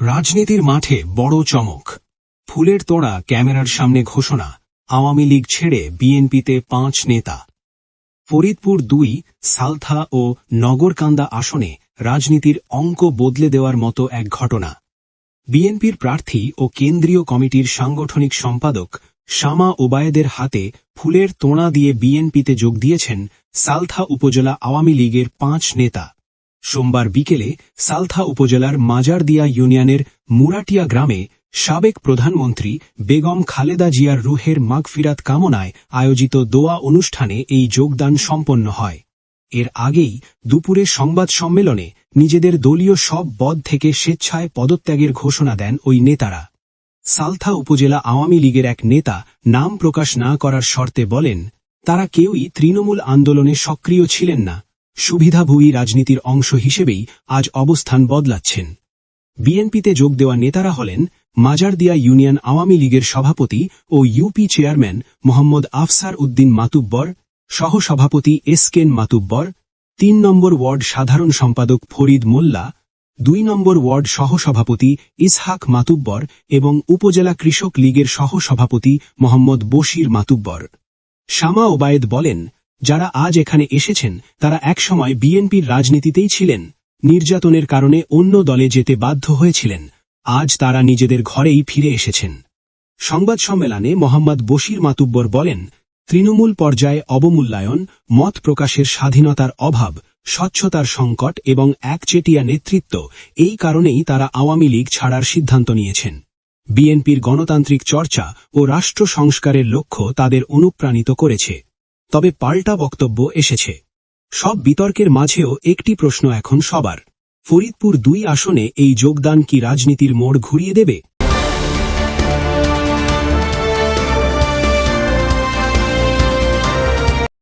রাজনীতির মাঠে বড় চমক। ফুলের তোড়া ক্যামেরার সামনে ঘোষণা, আওয়ামী লীগ ছেড়ে বিএনপিতে পাঁচ নেতা। ফরিদপুর দুই, সালথা ও নগরকান্দা আসনে রাজনীতির অঙ্ক বদলে দেওয়ার মতো এক ঘটনা। বিএনপির প্রার্থী ও কেন্দ্রীয় কমিটির সাংগঠনিক সম্পাদক শামা ওবায়েদের হাতে ফুলের তোড়া দিয়ে বিএনপিতে যোগ দিয়েছেন সালথা উপজেলা আওয়ামী লীগের পাঁচ নেতা। সোমবার বিকেলে সালথা উপজেলার মাজারদিয়া ইউনিয়নের মুরাটিয়া গ্রামে সাবেক প্রধানমন্ত্রী বেগম খালেদা জিয়ার রুহের মাগফিরাত কামনায় আয়োজিত দোয়া অনুষ্ঠানে এই যোগদান সম্পন্ন হয়। এর আগেই দুপুরে সংবাদ সম্মেলনে নিজেদের দলীয় সব পদ থেকে স্বেচ্ছায় পদত্যাগের ঘোষণা দেন ওই নেতারা। সালথা উপজেলা আওয়ামী লীগের এক নেতা নাম প্রকাশ না করার শর্তে বলেন, তারা কেউই তৃণমূল আন্দোলনে সক্রিয় ছিলেন না। সুবিধাভোগী রাজনীতির অংশ হিসেবেই আজ অবস্থান বদলাচ্ছেন। বিএনপিতে যোগ দেওয়া নেতারা হলেন মাজারদিয়া ইউনিয়ন আওয়ামী লীগের সভাপতি ও ইউপি চেয়ারম্যান মোহাম্মদ আফসার উদ্দিন মাতুব্বর, সহসভাপতি এসকেন মাতুব্বর, তিন নম্বর ওয়ার্ড সাধারণ সম্পাদক ফরিদ মোল্লা, দুই নম্বর ওয়ার্ড সহসভাপতি ইসহাক মাতুব্বর এবং উপজেলা কৃষক লীগের সহসভাপতি মোহাম্মদ বশির মাতুব্বর। শামা ওবায়েদ বলেন যারা আজ এখানে এসেছেন, তারা একসময় বিএনপির রাজনীতিতেই ছিলেন। নির্যাতনের কারণে অন্য দলে যেতে বাধ্য হয়েছিলেন। আজ তারা নিজেদের ঘরেই ফিরে এসেছেন। সংবাদ সম্মেলনে মোহাম্মদ বশির মাতুব্বর বলেন, তৃণমূল পর্যায়ে অবমূল্যায়ন, মত প্রকাশের স্বাধীনতার অভাব, স্বচ্ছতার সংকট এবং একচেটিয়া নেতৃত্ব, এই কারণেই তারা আওয়ামী লীগ ছাড়ার সিদ্ধান্ত নিয়েছেন। বিএনপির গণতান্ত্রিক চর্চা ও রাষ্ট্র সংস্কারের লক্ষ্য তাদের অনুপ্রাণিত করেছে। তবে পাল্টা বক্তব্য এসেছে। সব বিতর্কের মাঝেও একটি প্রশ্ন এখন সবার। ফরিদপুর দুই আসনে এই যোগদান কি রাজনীতির মোড় ঘুরিয়ে দেবে?